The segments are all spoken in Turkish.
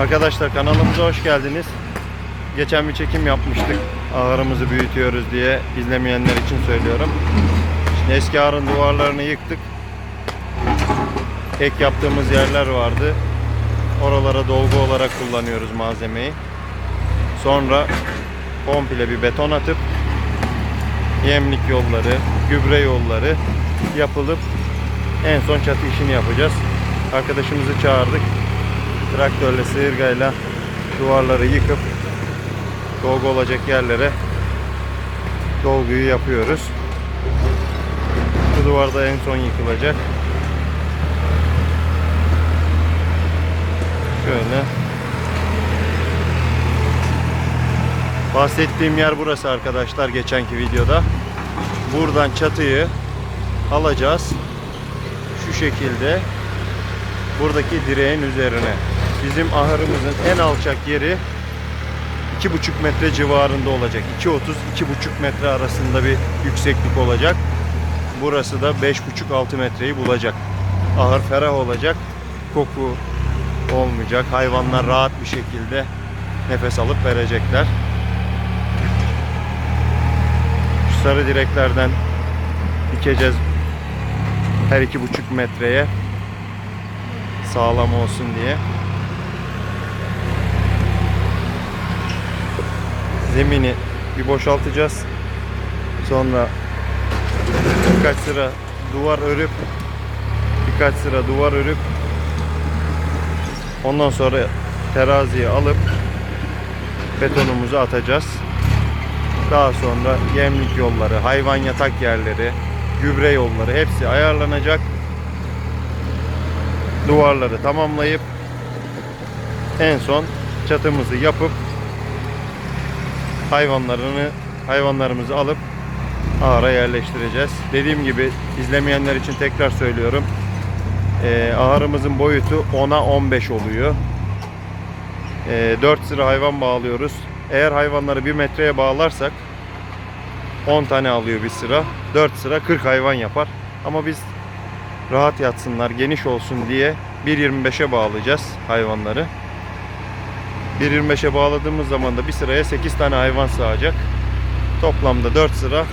Arkadaşlar kanalımıza hoş geldiniz. Geçen bir çekim yapmıştık. Ahırımızı büyütüyoruz diye izlemeyenler için söylüyorum. Şimdi eski ahırın duvarlarını yıktık. Ek yaptığımız yerler vardı. Oralara dolgu olarak kullanıyoruz malzemeyi. Sonra komple bir beton atıp yemlik yolları, gübre yolları yapılıp en son çatı işini yapacağız. Arkadaşımızı çağırdık. Traktörle, sıyırgayla duvarları yıkıp dolgu olacak yerlere dolguyu yapıyoruz. Bu duvarda en son yıkılacak. Şöyle. Bahsettiğim yer burası arkadaşlar geçenki videoda. Buradan çatıyı alacağız. Şu şekilde buradaki direğin üzerine. Bizim ahırımızın en alçak yeri 2,5 metre civarında olacak. 2.30-2,5 metre arasında bir yükseklik olacak. Burası da 5,5-6 metreyi bulacak. Ahır ferah olacak. Koku olmayacak. Hayvanlar rahat bir şekilde nefes alıp verecekler. Şu sarı direklerden dikeceğiz her iki buçuk metreye sağlam olsun diye. Zemini bir boşaltacağız. Sonra birkaç sıra duvar örüp birkaç sıra duvar örüp ondan sonra teraziye alıp betonumuzu atacağız. Daha sonra yemlik yolları, hayvan yatak yerleri, gübre yolları hepsi ayarlanacak. Duvarları tamamlayıp en son çatımızı yapıp hayvanlarını hayvanlarımızı alıp ahıra yerleştireceğiz. Dediğim gibi izlemeyenler için tekrar söylüyorum. Ee, ahırımızın boyutu 10'a 15 oluyor. Ee, 4 sıra hayvan bağlıyoruz. Eğer hayvanları 1 metreye bağlarsak 10 tane alıyor bir sıra. 4 sıra 40 hayvan yapar. Ama biz rahat yatsınlar, geniş olsun diye 1.25'e bağlayacağız hayvanları. 1.25'e bağladığımız zaman da bir sıraya 8 tane hayvan sığacak. Toplamda 4 sıra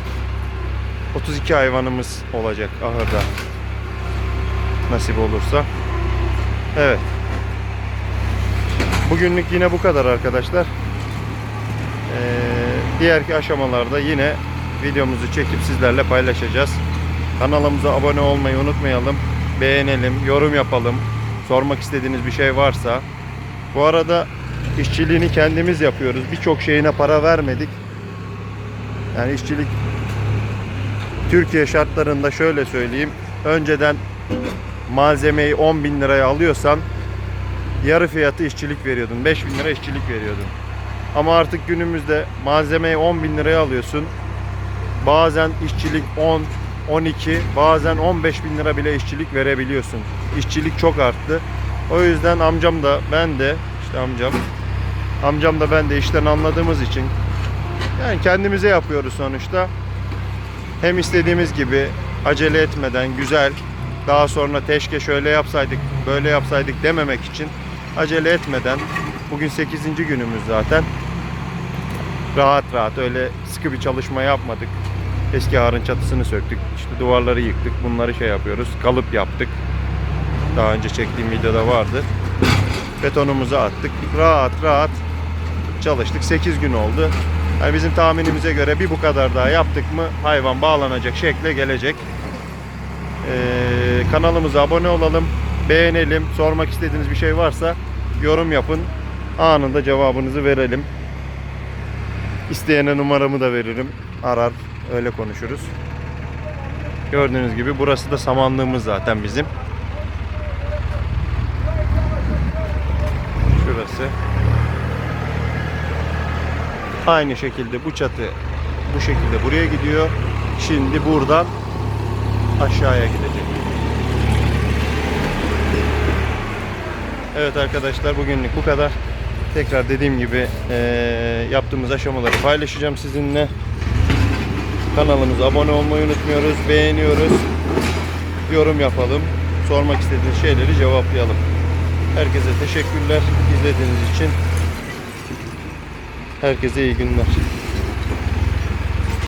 32 hayvanımız olacak ahırda. Nasip olursa. Evet. Bugünlük yine bu kadar arkadaşlar. Ee, diğerki aşamalarda yine videomuzu çekip sizlerle paylaşacağız. Kanalımıza abone olmayı unutmayalım. Beğenelim, yorum yapalım. Sormak istediğiniz bir şey varsa. Bu arada işçiliğini kendimiz yapıyoruz. Birçok şeyine para vermedik. Yani işçilik Türkiye şartlarında şöyle söyleyeyim. Önceden malzemeyi 10 bin liraya alıyorsan yarı fiyatı işçilik veriyordun. 5 bin lira işçilik veriyordun. Ama artık günümüzde malzemeyi 10 bin liraya alıyorsun. Bazen işçilik 10, 12, bazen 15 bin lira bile işçilik verebiliyorsun. İşçilik çok arttı. O yüzden amcam da ben de işte amcam amcam da ben de işten anladığımız için yani kendimize yapıyoruz sonuçta. Hem istediğimiz gibi acele etmeden güzel daha sonra teşke şöyle yapsaydık böyle yapsaydık dememek için acele etmeden bugün 8. günümüz zaten rahat rahat öyle sıkı bir çalışma yapmadık. Eski harın çatısını söktük. işte duvarları yıktık. Bunları şey yapıyoruz. Kalıp yaptık. Daha önce çektiğim videoda vardı. Betonumuzu attık. Rahat rahat çalıştık. 8 gün oldu. Yani bizim tahminimize göre bir bu kadar daha yaptık mı hayvan bağlanacak şekle gelecek. Ee, kanalımıza abone olalım. Beğenelim. Sormak istediğiniz bir şey varsa yorum yapın. Anında cevabınızı verelim. İsteyene numaramı da veririm. Arar öyle konuşuruz. Gördüğünüz gibi burası da samanlığımız zaten bizim. Aynı şekilde bu çatı bu şekilde buraya gidiyor. Şimdi buradan aşağıya gidecek. Evet arkadaşlar bugünlük bu kadar. Tekrar dediğim gibi eee, yaptığımız aşamaları paylaşacağım sizinle. Kanalımıza abone olmayı unutmuyoruz. Beğeniyoruz. Yorum yapalım. Sormak istediğiniz şeyleri cevaplayalım. Herkese teşekkürler izlediğiniz için. Herkese iyi günler.